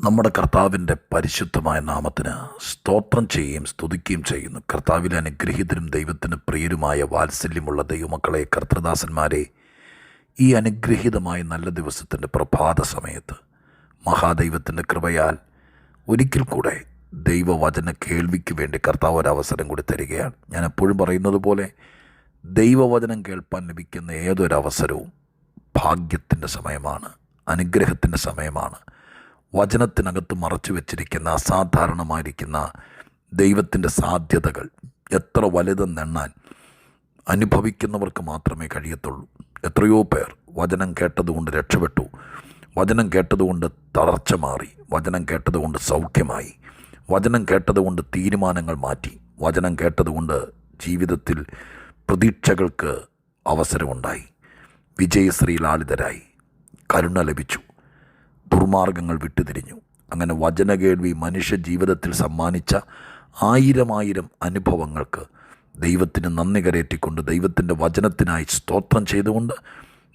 നമ്മുടെ കർത്താവിന്റെ പരിശുദ്ധമായ നാമത്തിന് സ്തോത്രം ചെയ്യുകയും സ്തുതിക്കുകയും ചെയ്യുന്നു. കർത്താവിൽ അനുഗ്രഹീതരും ദൈവത്തിന് പ്രിയരുമായ വാത്സല്യമുള്ള ദൈവമക്കളെ കർത്തൃദാസന്മാരെ ഈ അനുഗ്രഹീതമായ നല്ല ദിവസത്തിന്റെ പ്രഭാത സമയത്ത് മഹാദൈവത്തിന്റെ കൃപയാൽ ഒരിക്കൽ കൂടെ ദൈവവചന കേൾവിക്ക് വേണ്ടി കർത്താവ് ഒരവസരം കൂടി തരികയാണ്. ഞാൻ എപ്പോഴും പറയുന്നത് പോലെ ദൈവവചനം കേൾപ്പാൻ ലഭിക്കുന്ന ഏതൊരവസരവും ഭാഗ്യത്തിന്റെ സമയമാണ് അനുഗ്രഹത്തിന്റെ സമയമാണ്. വചനത്തിനകത്ത് മറച്ചു വെച്ചിരിക്കുന്ന അസാധാരണമായിരിക്കുന്ന ദൈവത്തിന്റെ സാധ്യതകൾ എത്ര വലുതെന്നെണ്ണാൻ അനുഭവിക്കുന്നവർക്ക് മാത്രമേ കഴിയത്തുള്ളൂ. എത്രയോ പേർ വചനം കേട്ടതുകൊണ്ട് രക്ഷപ്പെട്ടു. വചനം കേട്ടതുകൊണ്ട് തളർച്ച മാറി. വചനം കേട്ടതുകൊണ്ട് സൗഖ്യമായി. വചനം കേട്ടതുകൊണ്ട് തീരുമാനങ്ങൾ മാറ്റി. വചനം കേട്ടതുകൊണ്ട് ജീവിതത്തിൽ പ്രതീക്ഷകൾക്ക് അവസരമുണ്ടായി. വിജയശ്രീലാളിതരായി കരുണ ലഭിച്ചു. ദുർമാർഗങ്ങൾ വിട്ടുതിരിഞ്ഞു. അങ്ങനെ വചനകേൾവി മനുഷ്യ ജീവിതത്തിൽ സമ്മാനിച്ച ആയിരം ആയിരം അനുഭവങ്ങൾക്ക് ദൈവത്തിന് നന്ദി കരയറ്റിക്കൊണ്ട് ദൈവത്തിന്റെ വചനത്തിനായി സ്തോത്രം ചെയ്തുകൊണ്ട്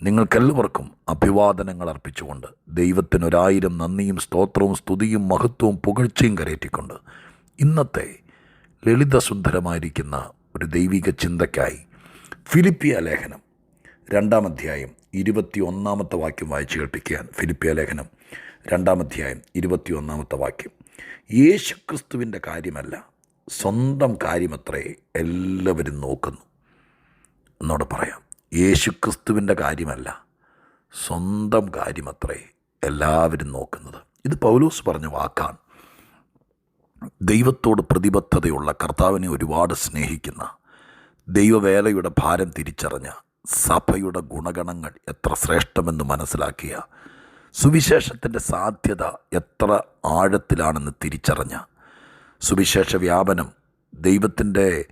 നിങ്ങൾക്കെല്ലാവർക്കും അഭിവാദനങ്ങൾ അർപ്പിച്ചുകൊണ്ട് ദൈവത്തിന് ഒരായിരം നന്ദിയും സ്തോത്രവും സ്തുതിയും മഹത്വവും പുകഴ്ചയും കരയറ്റിക്കൊണ്ട് ഇന്നത്തെ ലളിതസുന്ദരമായിരിക്കുന്ന ഒരു ദൈവിക ചിന്തയ്ക്കായി ഫിലിപ്പിയ ലേഖനം രണ്ടാം അധ്യായം ഇരുപത്തി ഒന്നാമത്തെ വാക്യം വായിച്ചു കേൾപ്പിക്കുകയാണ് ഫിലിപ്പിയ ലേഖനം. രണ്ടാം അധ്യായം ഇരുപത്തി ഒന്നാമത്തെ വാക്യം യേശുക്രിസ്തുവിന്റെ കാര്യമല്ല സ്വന്തം കാര്യമത്രേ എല്ലാവരും നോക്കുന്നു. എന്നോട് പറയാം യേശുക്രിസ്തുവിന്റെ കാര്യമല്ല സ്വന്തം കാര്യമത്രേ എല്ലാവരും നോക്കുന്നത്. ഇത് പൗലോസ് പറഞ്ഞ വാക്കാണ്. ദൈവത്തോട് പ്രതിബദ്ധതയുള്ള കർത്താവിനെ ഒരുപാട് സ്നേഹിക്കുന്ന ദൈവവേലയുടെ ഭാരം തിരിച്ചറിഞ്ഞ സഭയുടെ ഗുണഗണങ്ങൾ എത്ര ശ്രേഷ്ഠമെന്ന് മനസ്സിലാക്കിയ സുവിശേഷത്തിന്റെ സാധ്യത എത്ര ആഴത്തിലാണെന്ന് തിരിച്ചറിഞ്ഞ സുവിശേഷ വ്യാപനം ദൈവത്തിന്റെ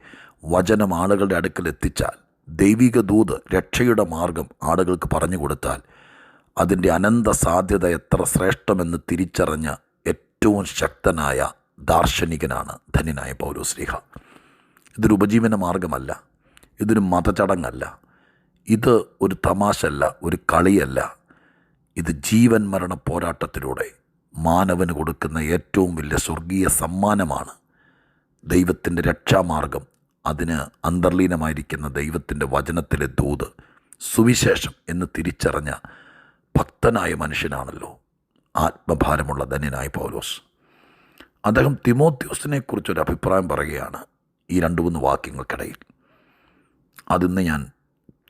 വചനം ആളുകളുടെ അടുക്കൽ എത്തിച്ചാൽ ദൈവിക ദൂത് രക്ഷയുടെ മാർഗം ആളുകൾക്ക് പറഞ്ഞു കൊടുത്താൽ അതിന്റെ അനന്ത സാധ്യത എത്ര ശ്രേഷ്ഠമെന്ന് തിരിച്ചറിഞ്ഞ ഏറ്റവും ശക്തനായ ദാർശനികനാണ് ധന്യനായ പൗരോശ്രീഹ ഇതൊരു ഉപജീവന മാർഗമല്ല. ഇതൊരു മതചടങ്ങല്ല. ഇത് ഒരു തമാശല്ല ഒരു കളിയല്ല. ഇത് ജീവൻ മരണ പോരാട്ടത്തിലൂടെ മാനവന് കൊടുക്കുന്ന ഏറ്റവും വലിയ സ്വർഗീയ സമ്മാനമാണ്. ദൈവത്തിന്റെ രക്ഷാമാർഗം അതിന് അന്തർലീനമായിരിക്കുന്ന ദൈവത്തിന്റെ വചനത്തിലെ ദൂത് സുവിശേഷം എന്ന് തിരിച്ചറിഞ്ഞ ഭക്തനായ മനുഷ്യനാണല്ലോ ആത്മഭാരമുള്ള ധന്യനായ പൗലോസ്. അദ്ദേഹം തിമോത്യോസിനെ കുറിച്ചൊരു അഭിപ്രായം പറയുകയാണ് ഈ രണ്ട് മൂന്ന് വാക്യങ്ങൾക്കിടയിൽ. അതിന്ന് ഞാൻ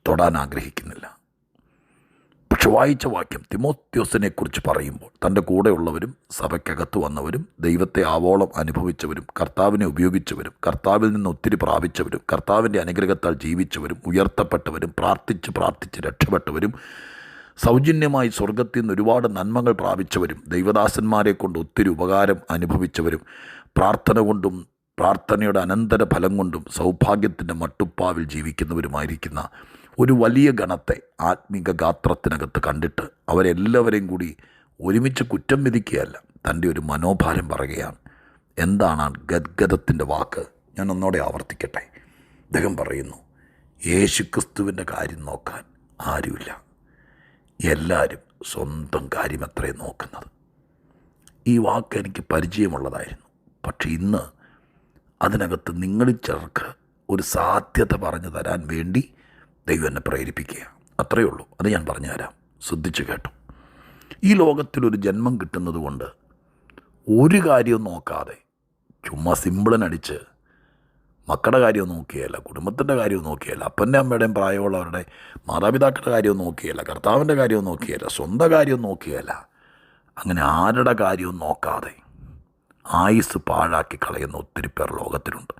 തൊടാൻ ആഗ്രഹിക്കുന്നില്ല. പക്ഷെ വായിച്ച വാക്യം തിമോത്യോസിനെക്കുറിച്ച് പറയുമ്പോൾ തന്റെ കൂടെയുള്ളവരും സഭയ്ക്കകത്ത് വന്നവരും ദൈവത്തെ ആവോളം അനുഭവിച്ചവരും കർത്താവിനെ ഉപയോഗിച്ചവരും കർത്താവിൽ നിന്ന് ഒത്തിരി പ്രാപിച്ചവരും കർത്താവിന്റെ അനുഗ്രഹത്താൽ ജീവിച്ചവരും ഉയർത്തപ്പെട്ടവരും പ്രാർത്ഥിച്ച് പ്രാർത്ഥിച്ച് രക്ഷപ്പെട്ടവരും സൗജന്യമായി സ്വർഗത്തിൽ നിന്ന് ഒരുപാട് നന്മകൾ പ്രാപിച്ചവരും ദൈവദാസന്മാരെ കൊണ്ട് ഒത്തിരി ഉപകാരം അനുഭവിച്ചവരും പ്രാർത്ഥന കൊണ്ടും പ്രാർത്ഥനയുടെ അനന്തര ഫലം കൊണ്ടും സൗഭാഗ്യത്തിന്റെ മട്ടുപ്പാവിൽ ജീവിക്കുന്നവരുമായിരിക്കുന്ന ഒരു വലിയ ഗണത്തെ ആത്മീക ഗാത്രത്തിനകത്ത് കണ്ടിട്ട് അവരെല്ലാവരെയും കൂടി ഒരുമിച്ച് കുറ്റം വിധിക്കുകയല്ല. തന്റെ ഒരു മനോഭാരം പറയുകയാണ്. എന്താണ് ഗദ്ഗതത്തിന്റെ വാക്ക്? ഞാൻ ഒന്നോടെ ആവർത്തിക്കട്ടെ. അദ്ദേഹം പറയുന്നു യേശുക്രിസ്തുവിന്റെ കാര്യം നോക്കാൻ ആരുമില്ല. എല്ലാവരും സ്വന്തം കാര്യം അത്രയും നോക്കുന്നത്. ഈ വാക്ക് എനിക്ക് പരിചയമുള്ളതായിരുന്നു. പക്ഷെ ഇന്ന് അതിനകത്ത് നിങ്ങളിൽ ചിലർക്ക് ഒരു സാധ്യത പറഞ്ഞു തരാൻ വേണ്ടി ദൈവം എന്നെ പ്രേരിപ്പിക്കുക. അത്രയേ ഉള്ളൂ. അത് ഞാൻ പറഞ്ഞുതരാം. ശ്രദ്ധിച്ചു കേട്ടു. ഈ ലോകത്തിലൊരു ജന്മം കിട്ടുന്നത് കൊണ്ട് ഒരു കാര്യവും നോക്കാതെ ചുമ്മാ സിമ്പിളിനടിച്ച് മക്കളുടെ കാര്യം നോക്കിയല്ല കുടുംബത്തിന്റെ കാര്യവും നോക്കിയല്ല അപ്പന്റെ അമ്മയുടെയും പ്രായമുള്ളവരുടെ മാതാപിതാക്കളുടെ കാര്യവും നോക്കിയല്ല കർത്താവിന്റെ കാര്യവും നോക്കിയല്ല സ്വന്തം കാര്യവും നോക്കിയല്ല അങ്ങനെ ആരുടെ കാര്യവും നോക്കാതെ ആയുസ് പാഴാക്കി കളയുന്ന ഒത്തിരി പേർ ലോകത്തിലുണ്ട്.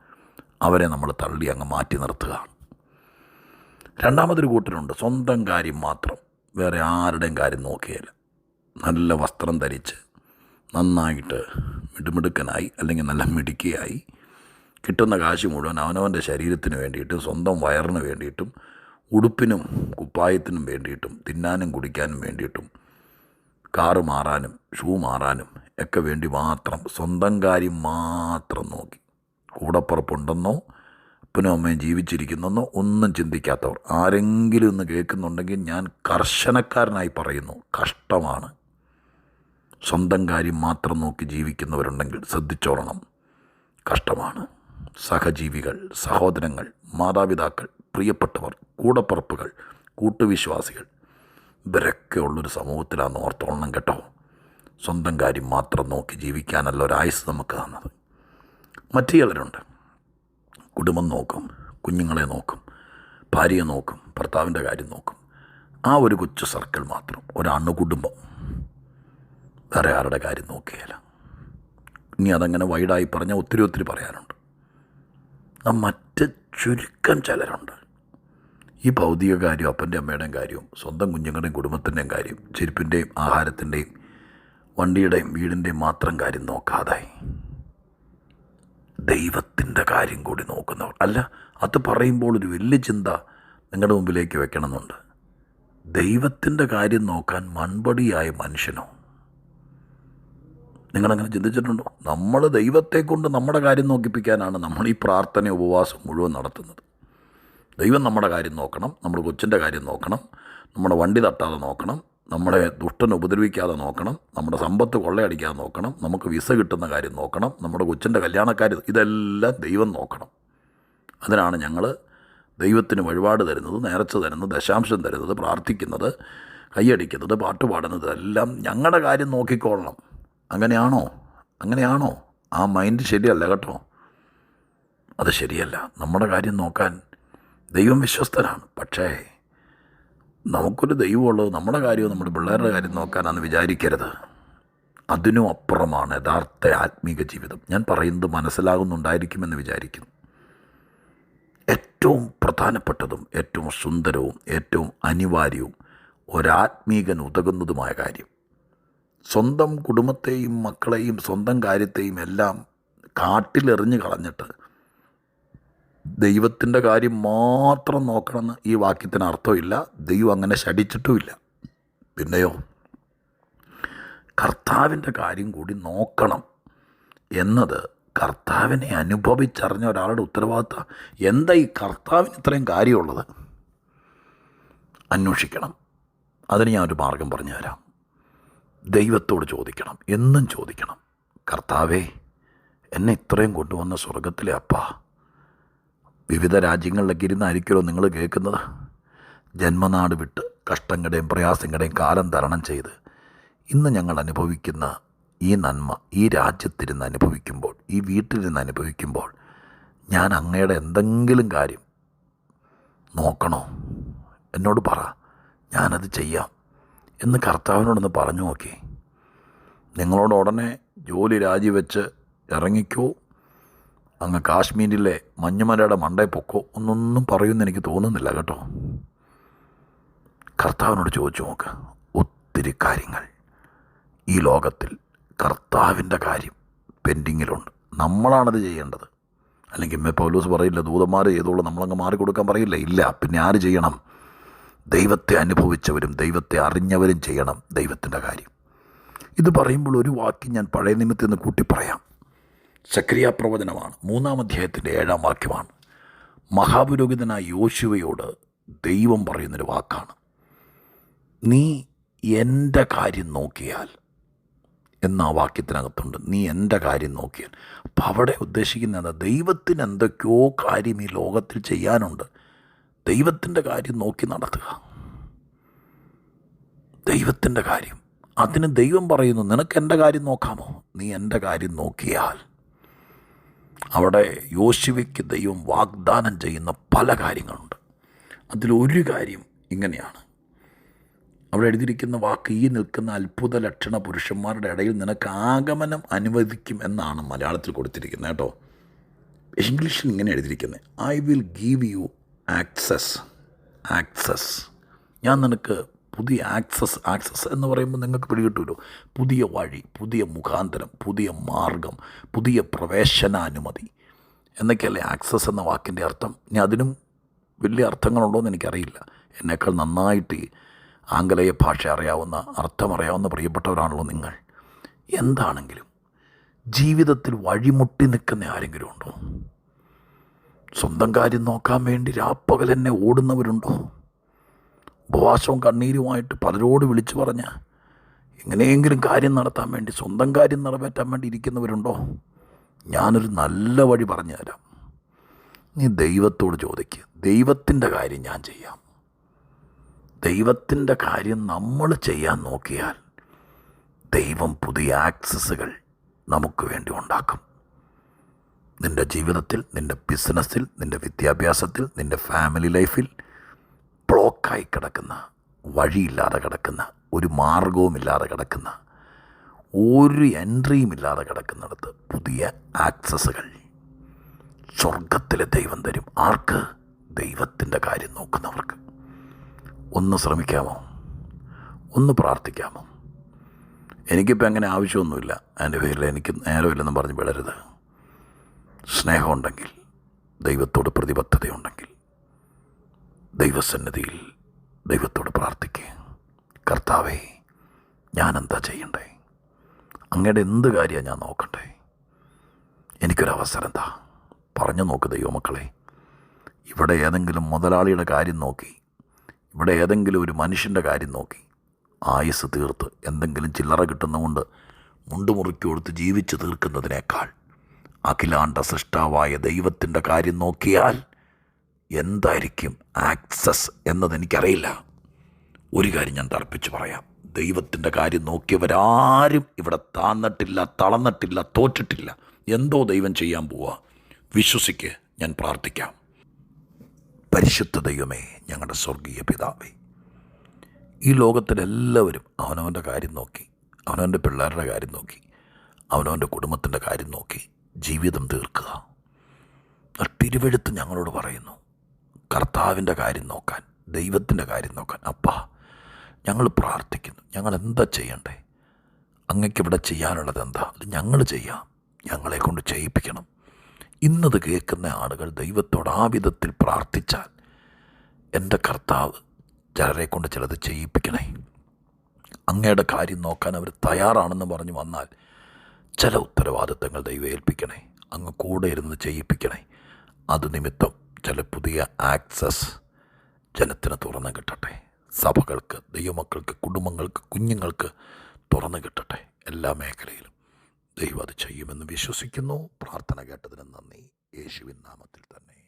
അവരെ നമ്മൾ തള്ളി അങ്ങ് മാറ്റി നിർത്തുകയാണ് രണ്ടാമതൊരു കൂട്ടരുണ്ട്. സ്വന്തം കാര്യം മാത്രം. വേറെ ആരുടെയും കാര്യം നോക്കിയല്ല നല്ല വസ്ത്രം ധരിച്ച് നന്നായിട്ട് മിടുമിടുക്കനായി അല്ലെങ്കിൽ നല്ല മിടുക്കിയായി കിട്ടുന്ന കാശ് മുഴുവൻ അവനവന്റെ ശരീരത്തിന് വേണ്ടിയിട്ടും സ്വന്തം വയറിന് വേണ്ടിയിട്ടും ഉടുപ്പിനും കുപ്പായത്തിനും വേണ്ടിയിട്ടും തിന്നാനും കുടിക്കാനും വേണ്ടിയിട്ടും കാറ് മാറാനും ഷൂ മാറാനും ഒക്കെ വേണ്ടി മാത്രം സ്വന്തം കാര്യം മാത്രം നോക്കി. കൂടപ്പുറപ്പുണ്ടെന്നോ അപ്പനും അമ്മയും ജീവിച്ചിരിക്കുന്നെന്നോ ഒന്നും ചിന്തിക്കാത്തവർ. ആരെങ്കിലും ഒന്ന് കേൾക്കുന്നുണ്ടെങ്കിൽ ഞാൻ കർശനക്കാരനായി പറയുന്നു കഷ്ടമാണ്. സ്വന്തം കാര്യം മാത്രം നോക്കി ജീവിക്കുന്നവരുണ്ടെങ്കിൽ ശ്രദ്ധിച്ചോളണം. കഷ്ടമാണ്. സഹജീവികൾ സഹോദരങ്ങൾ മാതാപിതാക്കൾ പ്രിയപ്പെട്ടവർ കൂടപ്പറപ്പുകൾ കൂട്ടുവിശ്വാസികൾ ഇവരൊക്കെ ഉള്ളൊരു സമൂഹത്തിലാണ് ഓർത്തോളണം കേട്ടോ. സ്വന്തം കാര്യം മാത്രം നോക്കി ജീവിക്കാനല്ല ഒരായുസ് നമുക്ക് തന്നത്. മറ്റു ചിലരുണ്ട് കുടുംബം നോക്കും കുഞ്ഞുങ്ങളെ നോക്കും ഭാര്യയെ നോക്കും ഭർത്താവിന്റെ കാര്യം നോക്കും. ആ ഒരു കൊച്ചു സർക്കിൾ മാത്രം ഒരു കുടുംബം വേറെ ആരുടെ കാര്യം നോക്കിയാൽ ഇനി അതങ്ങനെ വൈഡായി പറഞ്ഞാൽ ഒത്തിരി ഒത്തിരി പറയാനുണ്ട്. മറ്റ് ചുരുക്കം ചിലരുണ്ട്. ഈ ഭൗതിക കാര്യം അപ്പന്റെ അമ്മയുടെയും കാര്യവും സ്വന്തം കുഞ്ഞുങ്ങളുടെയും കുടുംബത്തിന്റെയും കാര്യം ചെരുപ്പിന്റെയും ആഹാരത്തിന്റെയും വണ്ടിയുടെയും വീടിന്റെയും മാത്രം കാര്യം നോക്കാതെ ദൈവത്തിന്റെ കാര്യം കൂടി നോക്കുന്നവർ. അല്ല അത് പറയുമ്പോൾ ഒരു വലിയ ചിന്ത നിങ്ങളുടെ മുമ്പിലേക്ക് വെക്കണമെന്നുണ്ട്. ദൈവത്തിന്റെ കാര്യം നോക്കാൻ മൺപടിയായ മനുഷ്യനോ? നിങ്ങളങ്ങനെ ചിന്തിച്ചിട്ടുണ്ടോ? നമ്മൾ ദൈവത്തെ കൊണ്ട് നമ്മുടെ കാര്യം നോക്കിപ്പിക്കാനാണ് നമ്മൾ ഈ പ്രാർത്ഥന ഉപവാസം മുഴുവൻ നടത്തുന്നത്. ദൈവം നമ്മുടെ കാര്യം നോക്കണം നമ്മുടെ കൊച്ചിന്റെ കാര്യം നോക്കണം നമ്മുടെ വണ്ടി തട്ടാതെ നോക്കണം നമ്മളെ ദുഷ്ടൻ ഉപദ്രവിക്കാതെ നോക്കണം നമ്മുടെ സമ്പത്ത് കൊള്ളയടിക്കാതെ നോക്കണം നമുക്ക് വിസ കിട്ടുന്ന കാര്യം നോക്കണം നമ്മുടെ കൊച്ചിന്റെ കല്യാണക്കാര്യം ഇതെല്ലാം ദൈവം നോക്കണം. അതിനാണ് ഞങ്ങൾ ദൈവത്തിന് വഴിപാട് തരുന്നത് നേർച്ച തരുന്നത് ദശാംശം തരുന്നത് പ്രാർത്ഥിക്കുന്നത് കൈയടിക്കുന്നത് പാട്ട് പാടുന്നത് എല്ലാം ഞങ്ങളുടെ കാര്യം നോക്കിക്കൊള്ളണം. അങ്ങനെയാണോ? അങ്ങനെയാണോ? ആ മൈൻഡ് ശരിയല്ല കേട്ടോ. അത് ശരിയല്ല. നമ്മുടെ കാര്യം നോക്കാൻ ദൈവം വിശ്വസ്തനാണ്. പക്ഷേ നമുക്കൊരു ദൈവമുള്ളത് നമ്മുടെ കാര്യവും നമ്മുടെ പിള്ളേരുടെ കാര്യം നോക്കാനാണെന്ന് വിചാരിക്കരുത്. അതിനും അപ്പുറമാണ് യഥാർത്ഥ ആത്മീക ജീവിതം. ഞാൻ പറയുന്നത് മനസ്സിലാകുന്നുണ്ടായിരിക്കുമെന്ന് വിചാരിക്കുന്നു. ഏറ്റവും പ്രധാനപ്പെട്ടതും ഏറ്റവും സുന്ദരവും ഏറ്റവും അനിവാര്യവും ഒരാത്മീകൻ ഉതകുന്നതുമായ കാര്യം. സ്വന്തം കുടുംബത്തെയും മക്കളെയും സ്വന്തം കാര്യത്തെയും എല്ലാം കാട്ടിലെറിഞ്ഞ് കളഞ്ഞിട്ട് ദൈവത്തിന്റെ കാര്യം മാത്രം നോക്കണമെന്ന് ഈ വാക്യത്തിന് അർത്ഥമില്ല. ദൈവം അങ്ങനെ ശടിച്ചിട്ടുമില്ല പിന്നെയോ? കർത്താവിന്റെ കാര്യം കൂടി നോക്കണം എന്നത് കർത്താവിനെ അനുഭവിച്ചറിഞ്ഞ ഒരാളുടെ ഉത്തരവാദിത്തം എന്താ ഈ കർത്താവിന് ഇത്രയും കാര്യമുള്ളത്? അന്വേഷിക്കണം. അതിന് ഞാൻ ഒരു മാർഗം പറഞ്ഞു തരാം. ദൈവത്തോട് ചോദിക്കണം. എന്നും ചോദിക്കണം. കർത്താവേ എന്നെ ഇത്രയും കൊണ്ടുവന്ന സ്വർഗത്തിലെ അപ്പാ വിവിധ രാജ്യങ്ങളിലൊക്കെ ഇരുന്നായിരിക്കുമല്ലോ നിങ്ങൾ കേൾക്കുന്നത്. ജന്മനാട് വിട്ട് കഷ്ടങ്ങളുടെയും പ്രയാസങ്ങളുടെയും കാലം തരണം ചെയ്ത് ഇന്ന് ഞങ്ങൾ അനുഭവിക്കുന്ന ഈ നന്മ ഈ രാജ്യത്തിരുന്ന് അനുഭവിക്കുമ്പോൾ ഈ വീട്ടിലിരുന്ന് അനുഭവിക്കുമ്പോൾ ഞാൻ അങ്ങയുടെ എന്തെങ്കിലും കാര്യം നോക്കണോ? എന്നോട് പറ. ഞാനത് ചെയ്യാം എന്ന് കർത്താവിനോടൊന്ന് പറഞ്ഞു നോക്കി. നിങ്ങളോട് ഉടനെ ജോലി രാജിവെച്ച് ഇറങ്ങിക്കോ. അങ്ങ് കാശ്മീരിലെ മഞ്ഞുമലയുടെ മണ്ടേ പൊക്കോ ഒന്നൊന്നും പറയുമെന്ന് എനിക്ക് തോന്നുന്നില്ല കേട്ടോ. കർത്താവിനോട് ചോദിച്ചു നോക്ക്. ഒത്തിരി കാര്യങ്ങൾ ഈ ലോകത്തിൽ കർത്താവിന്റെ കാര്യം പെൻഡിങ്ങിലുണ്ട്. നമ്മളാണത് ചെയ്യേണ്ടത്. അല്ലെങ്കിൽ ഇമ്മ പൗലൂസ് പറയില്ല ദൂതന്മാർ ചെയ്തോളൂ നമ്മളങ്ങ് മാറിക്കൊടുക്കാൻ പറയില്ല. ഇല്ല പിന്നെ ആര് ചെയ്യണം? ദൈവത്തെ അനുഭവിച്ചവരും ദൈവത്തെ അറിഞ്ഞവരും ചെയ്യണം ദൈവത്തിന്റെ കാര്യം. ഇത് പറയുമ്പോൾ ഒരു വാക്യം ഞാൻ പഴയ നിമിത്തിൽ നിന്ന് കൂട്ടി പറയാം സക്രിയ പ്രവചനമാണ് മൂന്നാം അധ്യായത്തിന്റെ ഏഴാം വാക്യമാണ്. മഹാപുരോഹിതനായ യോശുവയോട് ദൈവം പറയുന്നൊരു വാക്കാണ്. നീ എന്റെ കാര്യം നോക്കിയാൽ എന്ന ആ വാക്യത്തിനകത്തുണ്ട്. നീ എന്റെ കാര്യം നോക്കിയാൽ. അപ്പം അവിടെ ഉദ്ദേശിക്കുന്നത് ദൈവത്തിന് എന്തൊക്കെയോ കാര്യം ഈ ലോകത്തിൽ ചെയ്യാനുണ്ട്. ദൈവത്തിന്റെ കാര്യം നോക്കി നടത്തുക. ദൈവത്തിന്റെ കാര്യം. അതിന് ദൈവം പറയുന്നു നിനക്ക് എന്റെ കാര്യം നോക്കാമോ? നീ എന്റെ കാര്യം നോക്കിയാൽ അവിടെ യോശുവയ്ക്ക് ദൈവം വാഗ്ദാനം ചെയ്യുന്ന പല കാര്യങ്ങളുണ്ട്. അതിലൊരു കാര്യം ഇങ്ങനെയാണ്. അവിടെ എഴുതിയിരിക്കുന്ന വാക്ക് ഈ നിൽക്കുന്ന അത്ഭുത ലക്ഷണ പുരുഷന്മാരുടെ ഇടയിൽ നിനക്ക് ആഗമനം അനുവദിക്കും എന്നാണ് മലയാളത്തിൽ കൊടുത്തിരിക്കുന്നത് കേട്ടോ. ഇംഗ്ലീഷിൽ ഇങ്ങനെ എഴുതിയിരിക്കുന്നത് I will give you access access ഞാൻ നിനക്ക് പുതിയ ആക്സസ് ആക്സസ് എന്ന് പറയുമ്പോൾ നിങ്ങൾക്ക് പിടികിട്ടുമല്ലോ പുതിയ വഴി പുതിയ മുഖാന്തരം പുതിയ മാർഗം പുതിയ പ്രവേശനാനുമതി. എന്നൊക്കെയല്ലേ ആക്സസ് എന്ന വാക്കിന്റെ അർത്ഥം? ഇനി അതിനും വലിയ അർത്ഥങ്ങളുണ്ടോ എന്ന് എനിക്കറിയില്ല. എന്നേക്കാൾ നന്നായിട്ട് ആംഗലേയ ഭാഷ അറിയാവുന്ന അർത്ഥമറിയാവുന്ന പ്രിയപ്പെട്ടവരാണല്ലോ നിങ്ങൾ. എന്താണെങ്കിലും ജീവിതത്തിൽ വഴിമുട്ടി നിൽക്കുന്ന ആരെങ്കിലും ഉണ്ടോ? സ്വന്തം കാര്യം നോക്കാൻ വേണ്ടി രാപ്പകൽ എന്നെ ഓടുന്നവരുണ്ടോ? ഉപവാസവും കണ്ണീരുമായിട്ട് പലരോട് വിളിച്ചു പറഞ്ഞ് എങ്ങനെയെങ്കിലും കാര്യം നടത്താൻ വേണ്ടി സ്വന്തം കാര്യം നിറവേറ്റാൻ വേണ്ടി ഇരിക്കുന്നവരുണ്ടോ? ഞാനൊരു നല്ല വഴി പറഞ്ഞു തരാം. നീ ദൈവത്തോട് ചോദിക്കുക ദൈവത്തിന്റെ കാര്യം ഞാൻ ചെയ്യാം. ദൈവത്തിന്റെ കാര്യം നമ്മൾ ചെയ്യാൻ നോക്കിയാൽ ദൈവം പുതിയ ആക്സസുകൾ നമുക്ക് വേണ്ടി ഉണ്ടാക്കും. നിന്റെ ജീവിതത്തിൽ നിന്റെ ബിസിനസ്സിൽ നിന്റെ വിദ്യാഭ്യാസത്തിൽ നിന്റെ ഫാമിലി ലൈഫിൽ ബ്ലോക്കായി കിടക്കുന്ന വഴിയില്ലാതെ കിടക്കുന്ന ഒരു മാർഗവുമില്ലാതെ കിടക്കുന്ന ഒരു എൻട്രിയും ഇല്ലാതെ കിടക്കുന്നിടത്ത് പുതിയ ആക്സസുകൾ സ്വർഗത്തിലെ ദൈവം തരും. ആർക്ക്? ദൈവത്തിന്റെ കാര്യം നോക്കുന്നവർക്ക്. ഒന്ന് ശ്രമിക്കാമോ? ഒന്ന് പ്രാർത്ഥിക്കാമോ? എനിക്കിപ്പോൾ അങ്ങനെ ആവശ്യമൊന്നുമില്ല. എന്റെ പേരിൽ എനിക്ക് നേരമില്ലെന്ന് പറഞ്ഞ് വിടരുത്. സ്നേഹമുണ്ടെങ്കിൽ ദൈവത്തോട് പ്രതിബദ്ധതയുണ്ടെങ്കിൽ ദൈവസന്നിധിയിൽ ദൈവത്തോട് പ്രാർത്ഥിക്കുക കർത്താവേ ഞാനെന്താ ചെയ്യണ്ടേ? അങ്ങയുടെ എന്ത് കാര്യമാണ് ഞാൻ നോക്കണ്ടേ? എനിക്കൊരവസരം എന്താ പറഞ്ഞു നോക്ക് ദൈവമക്കളെ. ഇവിടെ ഏതെങ്കിലും മുതലാളിയുടെ കാര്യം നോക്കി. ഇവിടെ ഏതെങ്കിലും ഒരു മനുഷ്യന്റെ കാര്യം നോക്കി. ആയുസ് തീർത്ത് എന്തെങ്കിലും ചില്ലറ കിട്ടുന്നതുകൊണ്ട് മുണ്ടുമുറുക്കി കൊടുത്ത് ജീവിച്ചു തീർക്കുന്നതിനേക്കാൾ അഖിലാണ്ട സൃഷ്ടാവായ ദൈവത്തിന്റെ കാര്യം നോക്കിയാൽ എന്തായിരിക്കും ആക്സസ് എന്നതെനിക്കറിയില്ല. ഒരു കാര്യം ഞാൻ തർപ്പിച്ച് പറയാം. ദൈവത്തിന്റെ കാര്യം നോക്കിയവരാരും ഇവിടെ താന്നിട്ടില്ല തളന്നിട്ടില്ല തോറ്റിട്ടില്ല. എന്തോ ദൈവം ചെയ്യാൻ പോവുക വിശ്വസിക്ക് ഞാൻ പ്രാർത്ഥിക്കാം. പരിശുദ്ധ ദൈവമേ ഞങ്ങളുടെ സ്വർഗീയ പിതാവേ. ഈ ലോകത്തിലെല്ലാവരും അവനവന്റെ കാര്യം നോക്കി അവനവന്റെ പിള്ളേരുടെ കാര്യം നോക്കി അവനവന്റെ കുടുംബത്തിന്റെ കാര്യം നോക്കി ജീവിതം തീർക്കുക. തിരുവെഴുത്ത് ഞങ്ങളോട് പറയുന്നു. കർത്താവിന്റെ കാര്യം നോക്കാൻ ദൈവത്തിന്റെ കാര്യം നോക്കാൻ. അപ്പാ ഞങ്ങൾ പ്രാർത്ഥിക്കുന്നു. ഞങ്ങൾ എന്താ ചെയ്യണ്ടേ? അങ്ങക്ക് ഇവിടെ ചെയ്യാനുള്ളത് എന്താ? അത് ഞങ്ങൾ ചെയ്യാം. ഞങ്ങളെ കൊണ്ട് ചെയ്യിപ്പിക്കണം. ഇന്നത് കേൾക്കുന്ന ആളുകൾ ദൈവത്തോട് ആ വിധത്തിൽ പ്രാർത്ഥിച്ചാൽ എന്റെ കർത്താവ് ചിലരെ കൊണ്ട് ചിലത് ചെയ്യിപ്പിക്കണേ. അങ്ങയുടെ കാര്യം നോക്കാൻ അവർ തയ്യാറാണെന്ന് പറഞ്ഞു വന്നാൽ ചില ഉത്തരവാദിത്തങ്ങൾ ദൈവം ഏൽപ്പിക്കണേ. അങ്ങ് കൂടെ ഇരുന്ന് ചെയ്യിപ്പിക്കണേ. അത് നിമിത്തം ചില പുതിയ ആക്സസ് ജനത്തിന് തുറന്നു കിട്ടട്ടെ. സഭകൾക്ക് ദൈവമക്കൾക്ക് കുടുംബങ്ങൾക്ക് കുഞ്ഞുങ്ങൾക്ക് തുറന്നു കിട്ടട്ടെ എല്ലാ മേഖലയിലും. ദൈവം അത് ചെയ്യുമെന്ന് വിശ്വസിക്കുന്നു. പ്രാർത്ഥന കേട്ടതിന് നന്ദി. യേശുവിൻ നാമത്തിൽ തന്നെ.